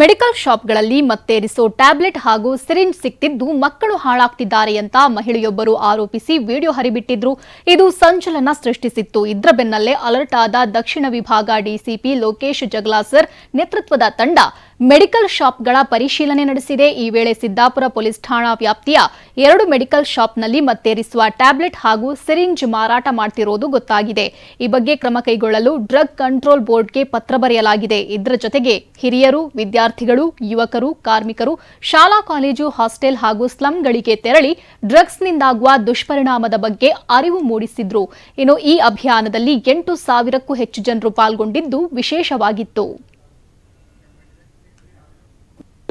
Medical ಶಾಪ್ಗಳಲ್ಲಿ ಮತ್ತೇರಿಸೋ tablet ಹಾಗೂ ಸಿರಿಂಜ್ ಸಿಕ್ತಿದ್ದು ಮಕ್ಕಳು ಹಾಳಾಗ್ತಿದ್ದಾರೆ ಅಂತ ಮಹಿಳೆಯೊಬ್ಬರು ಆರೋಪಿಸಿ ವಿಡಿಯೋ ಹರಿಬಿಟ್ಟಿದ್ರು. ಇದು ಸಂಚಲನ ಸೃಷ್ಟಿಸಿತ್ತು. ಇದ್ರ ಬೆನ್ನಲ್ಲೇ ಅಲರ್ಟ್ ಆದ ದಕ್ಷಿಣ ವಿಭಾಗ ಡಿಸಿಪಿ ಲೋಕೇಶ್ ಜಗ್ಲಾಸರ್ ನೇತೃತ್ವದ ತಂಡ ಮೆಡಿಕಲ್ ಶಾಪ್ಗಳ ಪರಿಶೀಲನೆ ನಡೆಸಿದೆ. ಈ ವೇಳೆ ಸಿದ್ದಾಪುರ ಪೊಲೀಸ್ ಠಾಣಾ ವ್ಯಾಪ್ತಿಯ ಎರಡು ಮೆಡಿಕಲ್ ಶಾಪ್ನಲ್ಲಿ ಮತ್ತೇರಿಸುವ ಟ್ಯಾಬ್ಲೆಟ್ ಹಾಗೂ ಸಿರಿಂಜ್ ಮಾರಾಟ ಮಾಡ್ತಿರೋದು ಗೊತ್ತಾಗಿದೆ. ಈ ಬಗ್ಗೆ ಕ್ರಮ ಕೈಗೊಳ್ಳಲು ಡ್ರಗ್ ಕಂಟ್ರೋಲ್ ಬೋರ್ಡ್ಗೆ ಪತ್ರ ಬರೆಯಲಾಗಿದೆ. ಇದರ ಜೊತೆಗೆ ಹಿರಿಯರು, ವಿದ್ಯಾರ್ಥಿಗಳು, ಯುವಕರು, ಕಾರ್ಮಿಕರು ಶಾಲಾ, ಕಾಲೇಜು, ಹಾಸ್ಟೆಲ್ ಹಾಗೂ ಸ್ಲಂಗಳಿಗೆ ತೆರಳಿ ಡ್ರಗ್ಸ್ನಿಂದಾಗುವ ದುಷ್ಪರಿಣಾಮದ ಬಗ್ಗೆ ಅರಿವು ಮೂಡಿಸಿದ್ರು. ಇನ್ನು ಈ ಅಭಿಯಾನದಲ್ಲಿ ಎಂಟು ಸಾವಿರಕ್ಕೂ ಹೆಚ್ಚು ಜನರು ಪಾಲ್ಗೊಂಡಿದ್ದು ವಿಶೇಷವಾಗಿತ್ತು.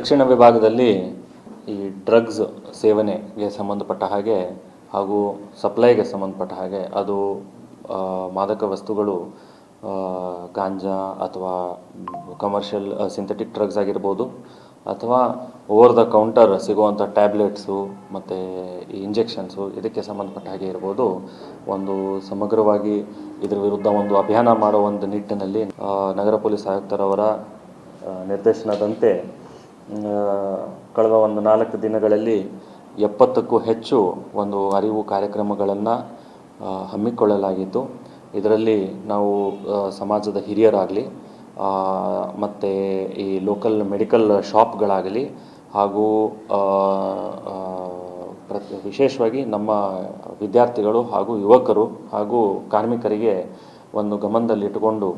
ದಕ್ಷಿಣ ವಿಭಾಗದಲ್ಲಿ ಈ ಡ್ರಗ್ಸ್ ಸೇವನೆಗೆ ಸಂಬಂಧಪಟ್ಟ ಹಾಗೆ ಹಾಗೂ ಸಪ್ಲೈಗೆ ಸಂಬಂಧಪಟ್ಟ ಹಾಗೆ ಅದು ಮಾದಕ ವಸ್ತುಗಳು ಗಾಂಜಾ ಅಥವಾ ಕಮರ್ಷಿಯಲ್ ಸಿಂಥೆಟಿಕ್ ಡ್ರಗ್ಸ್ ಆಗಿರ್ಬೋದು ಅಥವಾ ಓವರ್ ದ ಕೌಂಟರ್ ಸಿಗುವಂಥ ಟ್ಯಾಬ್ಲೆಟ್ಸು ಮತ್ತು ಈ ಇಂಜೆಕ್ಷನ್ಸು ಇದಕ್ಕೆ ಸಂಬಂಧಪಟ್ಟ ಹಾಗೆ ಇರ್ಬೋದು. ಒಂದು ಸಮಗ್ರವಾಗಿ ಇದರ ವಿರುದ್ಧ ಒಂದು ಅಭಿಯಾನ ಮಾಡುವ ಒಂದು ನಿಟ್ಟಿನಲ್ಲಿ ನಗರ ಪೊಲೀಸ್ ಆಯುಕ್ತರವರ ನಿರ್ದೇಶನದಂತೆ ಕಳೆದ ಒಂದು ನಾಲ್ಕು ದಿನಗಳಲ್ಲಿ ಎಪ್ಪತ್ತಕ್ಕೂ ಹೆಚ್ಚು ಒಂದು ಅರಿವು ಕಾರ್ಯಕ್ರಮಗಳನ್ನು ಹಮ್ಮಿಕೊಳ್ಳಲಾಗಿತ್ತು. ಇದರಲ್ಲಿ ನಾವು ಸಮಾಜದ ಹಿರಿಯರಾಗಲಿ ಮತ್ತು ಈ ಲೋಕಲ್ ಮೆಡಿಕಲ್ ಶಾಪ್ಗಳಾಗಲಿ ಹಾಗೂ ಪ್ರತಿ ವಿಶೇಷವಾಗಿ ನಮ್ಮ ವಿದ್ಯಾರ್ಥಿಗಳು ಹಾಗೂ ಯುವಕರು ಹಾಗೂ ಕಾರ್ಮಿಕರಿಗೆ ಒಂದು ಗಮನದಲ್ಲಿಟ್ಟುಕೊಂಡು